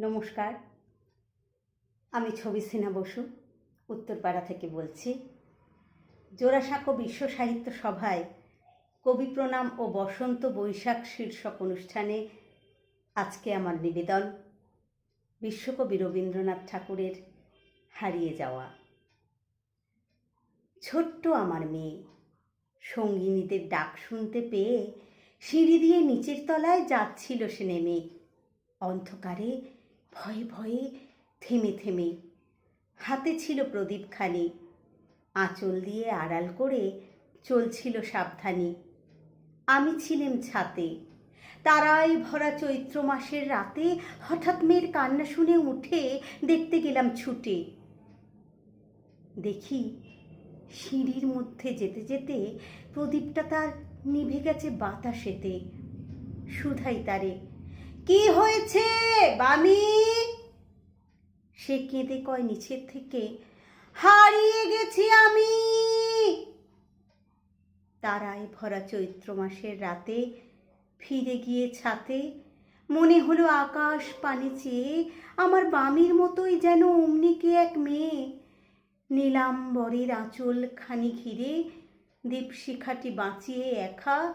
নমস্কার। আমি ছবি সিনহা বসু, উত্তরপাড়া থেকে বলছি। জোড়াসাঁকো বিশ্ব সাহিত্য সভায় কবি প্রণাম ও বসন্ত বৈশাখ শীর্ষক অনুষ্ঠানে আজকে আমার নিবেদন, বিশ্বকবি রবীন্দ্রনাথ ঠাকুরের হারিয়ে যাওয়া। ছোট্ট আমার মেয়ে, সঙ্গিনীদের ডাক শুনতে পেয়ে সিঁড়ি দিয়ে নিচের তলায় যাচ্ছিল সে নেমে। অন্ধকারে ভয়ে ভয়ে থেমে থেমে হাতে ছিল প্রদীপখানি আঁচল দিয়ে আড়াল করে চলছিল সাবধানে। আমি ছিলাম ছাতে। তারাই ভরা চৈত্র মাসের রাতে হঠাৎ মেয়ের কান্না শুনে উঠে দেখতে গেলাম ছুটে। দেখি সিঁড়ির মধ্যে যেতে যেতে প্রদীপটা তার নিভে গেছে বাতাসেতে। সুধাই তারে, কি হয়েছে বামি? সে কেঁদে কয় নিচের থেকে, হারিয়ে গেছি আমি! তারায় ভরা চৈত্র মাসের রাতে ফিরে গিয়ে ছাতে, মনে হলো আকাশ পানে চেয়ে আমার বামির মতোই যেন অমনিকে এক মেয়ে। নীলাম্বরের আঁচল খানি ঘিরে দীপশিখাটি বাঁচিয়ে একা